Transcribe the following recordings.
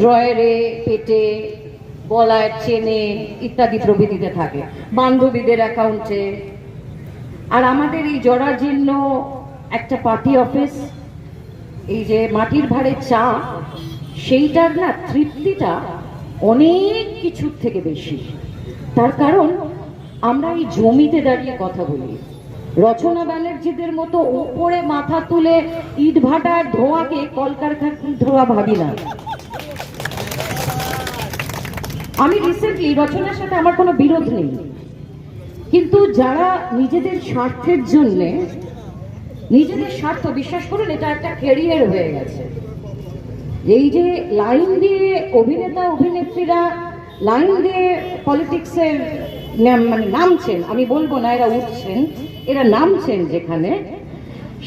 ড্রয়ারে পেটে গলায় চেনে ইত্যাদি প্রভৃতিতে থাকে। বান্ধবীদের অ্যাকাউন্টে। আর আমাদের এই জরাজীর্ণ একটা পার্টি অফিস, এই যে মাটির ভাড়ে চা, সেইটার না তৃপ্তিটা অনেক কিছুর থেকে বেশি। তার কারণ, আমরা এই জমিতে দাঁড়িয়ে কথা বলি। রচনা ব্যানার্জিদের মতো ওপরে মাথা তুলে ইট ভাটার ধোঁয়াকে কলকারখানার ধোঁয়া ভাবি না। আমি রিসেন্টলি রচনার সাথে আমার কোনো বিরোধ নেই। কিন্তু যারা নিজেদের স্বার্থের জন্যে, নিজেদের স্বার্থ, বিশ্বাস করুন, এটা একটা ক্যারিয়ার হয়ে গেছে। এই যে লাইন দিয়ে অভিনেতা, অভিনেত্রীরা লাইন দিয়ে পলিটিক্সের মানে নামছেন, আমি বলব না এরা উঠছেন, এরা নামছেন যেখানে,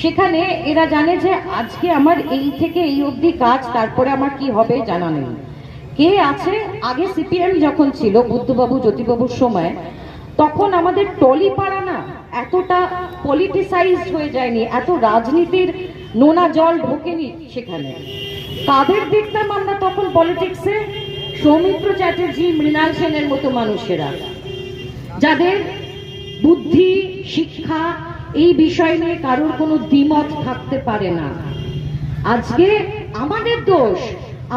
সেখানে এরা জানে যে আজকে আমার এই থেকে এই অবধি কাজ, তারপরে আমার কি হবে জানা নেই। কে আছে? আগে সিপিএম যখন ছিল, বুদ্ধবাবু, জ্যোতিবাবুর সময়, তখন আমাদের টলিপাড়া না এতটা পলিটিসাইজ হয়ে যায়নি, এত রাজনীতির নোনা জল ঢোকেনি সেখানে। কাদের দেখতাম আমরা তখন পলিটিক্সে সৌমিত্র চ্যাটার্জি, মৃণাল সেনের মতো মানুষেরা। যাদের বুদ্ধি, শিক্ষা, এই বিষয় নিয়ে কারোর কোনো দ্বিমত থাকতে পারে না। আজকে আমাদের দোষ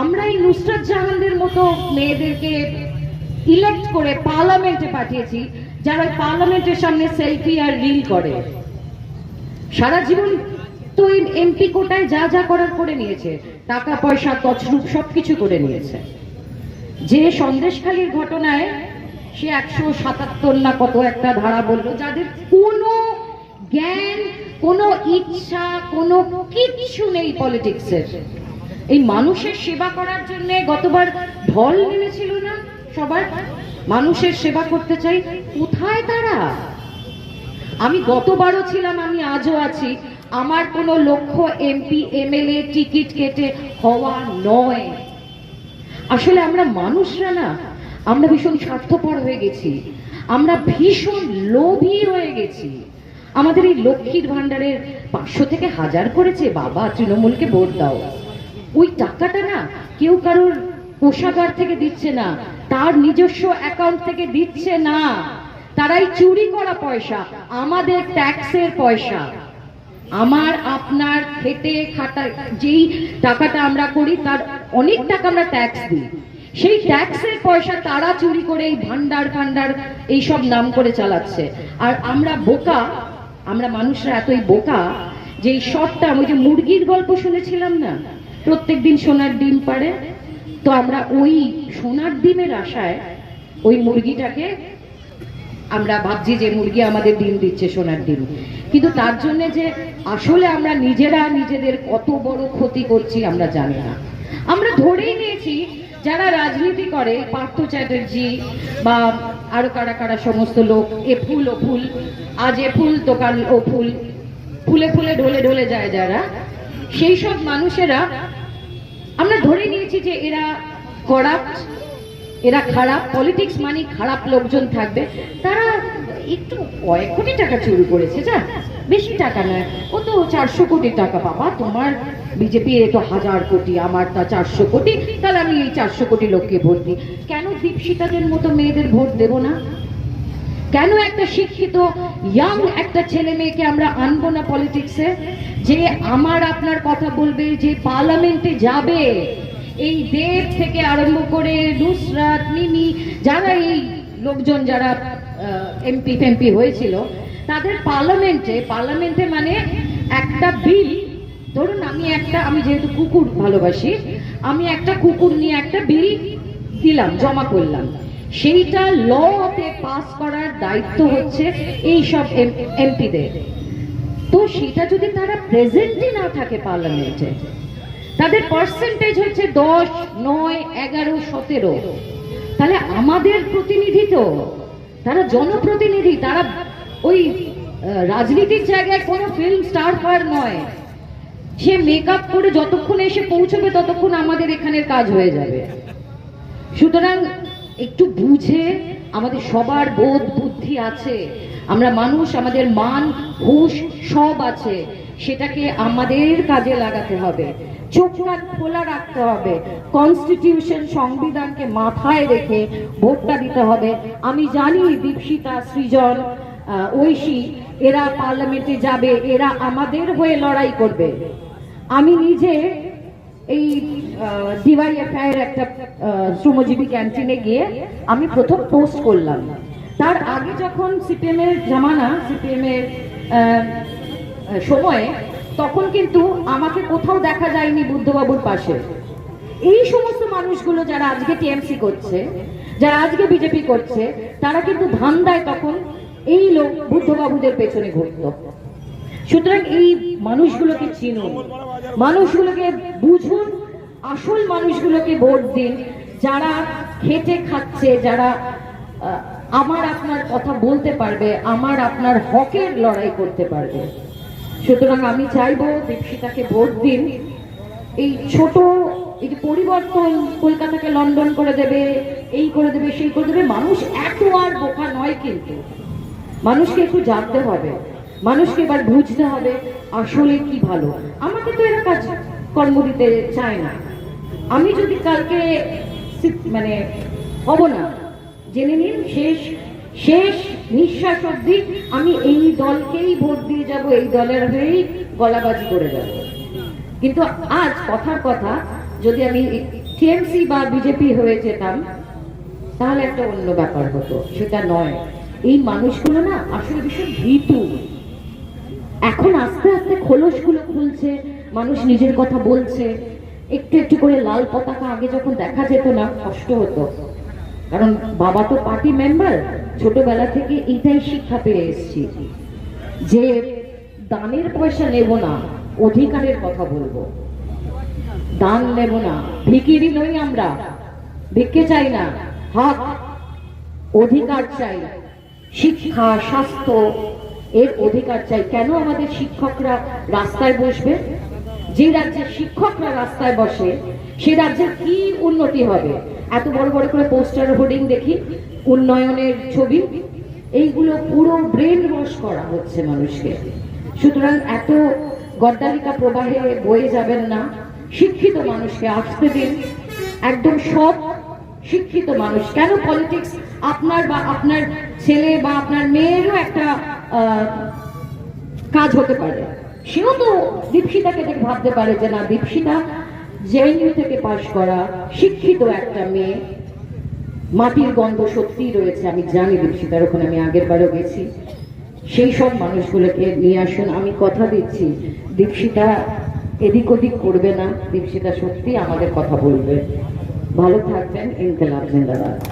আমরা এই নুসরাত জাহানদের মতো মেয়েদেরকে ইলেক্ট করে পার্লামেন্টে পাঠিয়েছি, যারা পার্লামেন্টের সামনে সেলফি আর রিল করে। সারা জীবন তো এই এমপি কোটায় যা যা করার করে নিয়েছে, টাকা, পয়সা, তছরূপ, সবকিছু করে নিয়েছে। যে সন্দেশখালীর ঘটনায় সে একশো সাতাত্তর না কত একটা ধারা বলল, যাদের কোনো জ্ঞান, কোনো ইচ্ছা, কোনো কিচ্ছু নেই পলিটিক্সের এই মানুষের সেবা করার জন্য গতবার ঢল নেমেছিল না? সবার মানুষের সেবা করতে চাই। কোথায় তারা? আমি গতবারও ছিলাম, আমি আজও আছি। আমার কোনো লক্ষ্য এমপি, এমএলএ টিকিট কেটে হওয়া নয়। আসলে আমরা মানুষরা না, আমরা ভীষণ স্বার্থপর হয়ে গেছি। আমরা ভীষণ লোভী হয়ে গেছি। আমাদের এই লক্ষ্মীর ভাণ্ডারের পাঁচশো থেকে হাজার করেছে বাবা, তৃণমূলকে ভোট দাও। ওই টাকাটা না কেউ কারোর কোষাগার থেকে দিচ্ছে না, তার নিজস্ব অ্যাকাউন্ট থেকে দিচ্ছে না। তারাই চুরি করা পয়সা, আমাদের ট্যাক্সের পয়সা। আমার, আপনার খেটে খাটা যেই টাকাটা আমরা করি, তার অনেক টাকা আমরা ট্যাক্স দিই। সেই ট্যাক্সের পয়সা তারা চুরি করে এই ভান্ডার, ফান্ডার এইসব নাম করে চালাচ্ছে। আর আমরা বোকা, আমরা মানুষরা এতই বোকা যে এই টার্ম ওই যে মুরগির গল্প শুনেছিলাম না? প্রত্যেক দিন সোনার ডিম পারে তো আমরা ওই সোনার ডিমের আশায় ওই মুরগিটাকে আমরা ভাবছি যে মুরগি আমাদের ডিম দিচ্ছে সোনার ডিম। কিন্তু তার জন্য যে আসলে আমরা নিজেরা নিজেদের কত বড় ক্ষতি করছি আমরা জানি না। আমরা ধরেই নিয়েছি, যারা রাজনীতি করে, পার্থ চ্যাটার্জি বা আরও কারা কারা সমস্ত লোক, এ ফুল, ও ফুল, আজ এ ফুল, তো কাল ও ফুল, ফুলে ফুলে ঢলে ঢলে যায় যারা। সেই সব মানুষেরা আমরা ধরে নিয়েছি যে এরা করাপ্ট এরা খারাপ পলিটিক্স মানে খারাপ লোকজন থাকবে। তারা একটু কয়েক কোটি টাকা চুরি করেছে, যা বেশি টাকা নয়। ও তো চারশো কোটি টাকা, বাবা, তোমার বিজেপি তো হাজার কোটি, আমার তা চারশো কোটি, তাহলে আমি এই চারশো কোটি লোককে ভোট দিই। কেন দীপশিতাদের মতো মেয়েদের ভোট দেব না? কেন একটা শিক্ষিত ইয়াং একটা ছেলে মেয়েকে আমরা আনব না পলিটিক্সে যে আমার আপনার কথা বলবে, যে পার্লামেন্টে যাবে, এই দেব থেকে আরম্ভ করে নুসরাত, মিমি, যারা এই লোকজন যারা এমপি ফেমপি হয়েছিল, তাদের পার্লামেন্টে পার্লামেন্টে মানে একটা বিল ধরুন আমি একটা, আমি যেহেতু কুকুর ভালোবাসি, আমি একটা কুকুর নিয়ে একটা বিল দিলাম, জমা করলাম। সেইটা লতে পাস করার দায়িত্ব হচ্ছে এই সব এমপিদের। তো সেটা যদি তারা প্রেজেন্টই না থাকে পার্লামেন্টে তাদের পার্সেন্টেজ হচ্ছে দশ, নয়, এগারো, সতেরো। তাহলে আমাদের প্রতিনিধি তো, তারা জনপ্রতিনিধি, তারা ওই রাজনীতির জায়গায় কোনো ফিল্ম স্টার ফার নয়। সে মেকআপ করে যতক্ষণ এসে পৌঁছবে, ততক্ষণ আমাদের এখানের কাজ হয়ে যাবে। সুতরাং একটু বুঝে আমাদের সবার বোধ বুদ্ধি আছে। আমরা মানুষ, আমাদের মান, হুশ সব আছে। সেটাকে আমাদের কাজে লাগাতে হবে। চোখ খোলা রাখতে হবে। কনস্টিটিউশন সংবিধানকে মাথায় রেখে ভোটটা দিতে হবে। আমি জানি দীপশিতা সৃজন ঐশী, এরা পার্লামেন্টে যাবে, এরা আমাদের হয়ে লড়াই করবে। আমি নিজে এই ডিওয়াইএফআই এর একটা শ্রমজীবী ক্যান্টিনে গিয়ে আমি প্রথম পোস্ট করলাম। তার আগে যখন সিপিএম এর জামানা, সিপিএম এর সময়ে, তখন কিন্তু আমাকে কোথাও দেখা যায়নি বুদ্ধবাবুর পাশে। এই সমস্ত মানুষগুলো যারা আজকে টিএমসি করছে, যারা আজকে বিজেপি করছে, তারা কিন্তু ধান্দায় তখন এই লোক বুদ্ধবাবুদের পেছনে ঘুরত। সুতরাং এই মানুষগুলোকে চিনুন। মানুষগুলোকে বুঝুন, আসল মানুষগুলোকে ভোট দিন, যারা খেটে খাচ্ছে, যারা আমার আপনার কথা বলতে পারবে, আমার আপনার হকের লড়াই করতে পারবে। সুতরাং আমি চাইব দীপশিতাকে ভোট দিন। এই ছোট, এই যে পরিবর্তন কলকাতাকে লন্ডন করে দেবে, এই করে দেবে, সেই করে দেবে, মানুষ এত আর বোকা নয় কিন্তু। মানুষকে একটু জানতে হবে। মানুষকে এবার বুঝতে হবে আসলে কি ভালো। আমাকে তো এরা কাজ কর্ম দিতে চায় না। আমি যদি কালকে মানে হব না, জেনে নিন, শেষ শেষ নিঃশ্বাস অব্দি আমি এই দলকেই ভোট দিয়ে যাব, এই দলের হয়েই গলাবাজি করে যাব। কিন্তু আজ কথার কথা, যদি আমি টিএমসি বা বিজেপি হয়ে যেতাম, তাহলে একটা অন্য ব্যাপার হতো। সেটা নয়। এই মানুষগুলো না আসলে ভীষণ ভীতু। এখন আস্তে আস্তে খোলসগুলো খুলছে, মানুষ নিজের কথা বলছে। একটু একটু করে লাল পতাকা আগে যখন দেখা যেত না, কষ্ট হতো। কারণ বাবা তো পার্টি মেম্বার, ছোটবেলা থেকে এইটাই শিক্ষা পেয়ে এসেছি। যে দানের পয়সা নেব না, অধিকারের কথা বলব। দান নেব না, ভিকিরি নই আমরা। ভিক্ষে চাই না হক অধিকার চাই। শিক্ষা, স্বাস্থ্য এর অধিকার চাই। কেন আমাদের শিক্ষকরা রাস্তায় বসবে? যে রাজ্যে শিক্ষকরা রাস্তায় বসে, সে রাজ্যের কি উন্নতি হবে? এত বড় বড় করে পোস্টার হোর্ডিং দেখি, উন্নয়নের ছবি। এইগুলো পুরো ব্রেন ওয়াশ করা হচ্ছে মানুষকে। সুতরাং এত গদ্দালিকা প্রবাহে বয়ে যাবেন না। শিক্ষিত মানুষকে আসতে দিন। একদম সৎ, শিক্ষিত মানুষ। কেন পলিটিক্স আপনার বা আপনার ছেলে বা আপনার মেয়েরও একটা কাজ হতে পারে। সেও তো দীপশিতাকে দেখে ভাবতে পারে যে, না, দীপশিতা জেএনইউ থেকে পাশ করা শিক্ষিত একটা মেয়ে। মাটির গন্ধ সত্যিই রয়েছে, আমি জানি দীপশিতার, ওখানে আমি আগের বারও গেছি। সেই সব মানুষগুলোকে নিয়ে আসুন, আমি কথা দিচ্ছি। দীপশিতা এদিক ওদিক করবে না, দীপশিতা সত্যি আমাদের কথা বলবে। ভালো থাকবেন, ইনকেলাব জিন্দাবাদ।